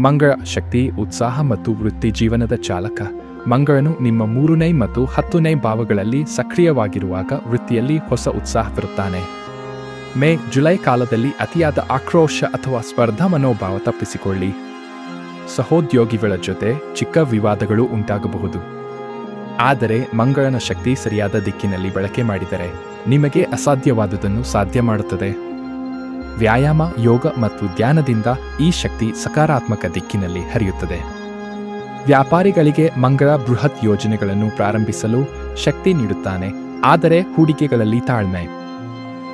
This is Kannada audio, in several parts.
ಮಂಗಳ ಶಕ್ತಿ, ಉತ್ಸಾಹ ಮತ್ತು ವೃತ್ತಿ ಜೀವನದ ಚಾಲಕ. ಮಂಗಳನು ನಿಮ್ಮ ಮೂರನೇ ಮತ್ತು ಹತ್ತನೇ ಭಾವಗಳಲ್ಲಿ ಸಕ್ರಿಯವಾಗಿರುವಾಗ ವೃತ್ತಿಯಲ್ಲಿ ಹೊಸ ಉತ್ಸಾಹ ಬರುತ್ತಾನೆ ಮೇ, ಜುಲೈ ಕಾಲದಲ್ಲಿ ಅತಿಯಾದ ಆಕ್ರೋಶ ಅಥವಾ ಸ್ಪರ್ಧಾ ಮನೋಭಾವ ತಪ್ಪಿಸಿಕೊಳ್ಳಿ. ಸಹೋದ್ಯೋಗಿಗಳ ಜೊತೆ ಚಿಕ್ಕ ವಿವಾದಗಳು ಉಂಟಾಗಬಹುದು. ಆದರೆ ಮಂಗಳನ ಶಕ್ತಿ ಸರಿಯಾದ ದಿಕ್ಕಿನಲ್ಲಿ ಬಳಕೆ ಮಾಡಿದರೆ ನಿಮಗೆ ಅಸಾಧ್ಯವಾದುದನ್ನು ಸಾಧ್ಯ ಮಾಡುತ್ತದೆ. ವ್ಯಾಯಾಮ, ಯೋಗ ಮತ್ತು ಧ್ಯಾನದಿಂದ ಈ ಶಕ್ತಿ ಸಕಾರಾತ್ಮಕ ದಿಕ್ಕಿನಲ್ಲಿ ಹರಿಯುತ್ತದೆ. ವ್ಯಾಪಾರಿಗಳಿಗೆ ಮಂಗಳ ಬೃಹತ್ ಯೋಜನೆಗಳನ್ನು ಪ್ರಾರಂಭಿಸಲು ಶಕ್ತಿ ನೀಡುತ್ತಾನೆ, ಆದರೆ ಹೂಡಿಕೆಗಳಲ್ಲಿ ತಾಳ್ಮೆ.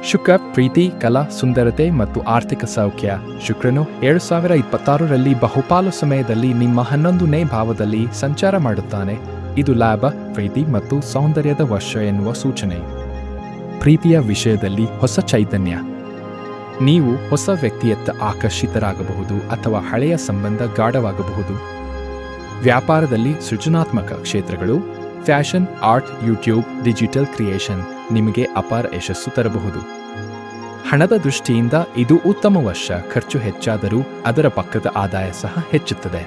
ಶುಕ್ರ, ಪ್ರೀತಿ, ಕಲಾ, ಸುಂದರತೆ ಮತ್ತು ಆರ್ಥಿಕ ಸೌಖ್ಯ. ಶುಕ್ರನು ಎರಡು ಸಾವಿರ ಇಪ್ಪತ್ತಾರರಲ್ಲಿ ಬಹುಪಾಲು ಸಮಯದಲ್ಲಿ ನಿಮ್ಮ ಹನ್ನೊಂದನೇ ಭಾವದಲ್ಲಿ ಸಂಚಾರ ಮಾಡುತ್ತಾನೆ. ಇದು ಲಾಭ, ಪ್ರೀತಿ ಮತ್ತು ಸೌಂದರ್ಯದ ವರ್ಷ ಎನ್ನುವ ಸೂಚನೆ. ಪ್ರೀತಿಯ ವಿಷಯದಲ್ಲಿ ಹೊಸ ಚೈತನ್ಯ. ನೀವು ಹೊಸ ವ್ಯಕ್ತಿಯತ್ತ ಆಕರ್ಷಿತರಾಗಬಹುದು ಅಥವಾ ಹಳೆಯ ಸಂಬಂಧ ಗಾಢವಾಗಬಹುದು. ವ್ಯಾಪಾರದಲ್ಲಿ ಸೃಜನಾತ್ಮಕ ಕ್ಷೇತ್ರಗಳು, fashion, art, YouTube, digital creation ನಿಮಗೆ ಅಪಾರ ಯಶಸ್ಸು ತರಬಹುದು. ಹಣದ ದೃಷ್ಟಿಯಿಂದ ಇದು ಉತ್ತಮ ವರ್ಷ, ಖರ್ಚು ಹೆಚ್ಚಾದರೂ ಅದರ ಪಕ್ಕದ ಆದಾಯ ಸಹ ಹೆಚ್ಚುತ್ತದೆ.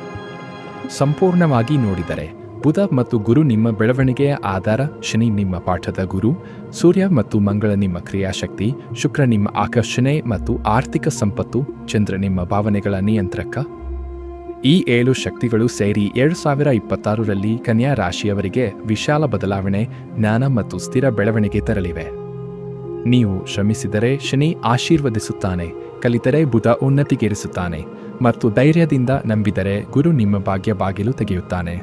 ಸಂಪೂರ್ಣವಾಗಿ ನೋಡಿದರೆ ಬುಧ ಮತ್ತು ಗುರು ನಿಮ್ಮ ಬೆಳವಣಿಗೆಯ ಆಧಾರ, ಶನಿ ನಿಮ್ಮ ಪಾಠದ ಗುರು, ಸೂರ್ಯ ಮತ್ತು ಮಂಗಳ ನಿಮ್ಮ ಕ್ರಿಯಾಶಕ್ತಿ, ಶುಕ್ರ ನಿಮ್ಮ ಆಕರ್ಷಣೆ ಮತ್ತು ಆರ್ಥಿಕ ಸಂಪತ್ತು, ಚಂದ್ರ ನಿಮ್ಮ ಭಾವನೆಗಳ ನಿಯಂತ್ರಕ. ಈ ಏಳು ಶಕ್ತಿಗಳು ಸೇರಿ ಎರಡು ಸಾವಿರ ಇಪ್ಪತ್ತಾರರಲ್ಲಿ ಕನ್ಯಾ ರಾಶಿಯವರಿಗೆ ವಿಶಾಲ ಬದಲಾವಣೆ, ಜ್ಞಾನ ಮತ್ತು ಸ್ಥಿರ ಬೆಳವಣಿಗೆ ತರಲಿವೆ. ನೀವು ಶ್ರಮಿಸಿದರೆ ಶನಿ ಆಶೀರ್ವದಿಸುತ್ತಾನೆ, ಕಲಿತರೆ ಬುಧ ಉನ್ನತಿಗೇರಿಸುತ್ತಾನೆ ಮತ್ತು ಧೈರ್ಯದಿಂದ ನಂಬಿದರೆ ಗುರು ನಿಮ್ಮ ಭಾಗ್ಯ ಬಾಗಿಲು ತೆಗೆಯುತ್ತಾನೆ.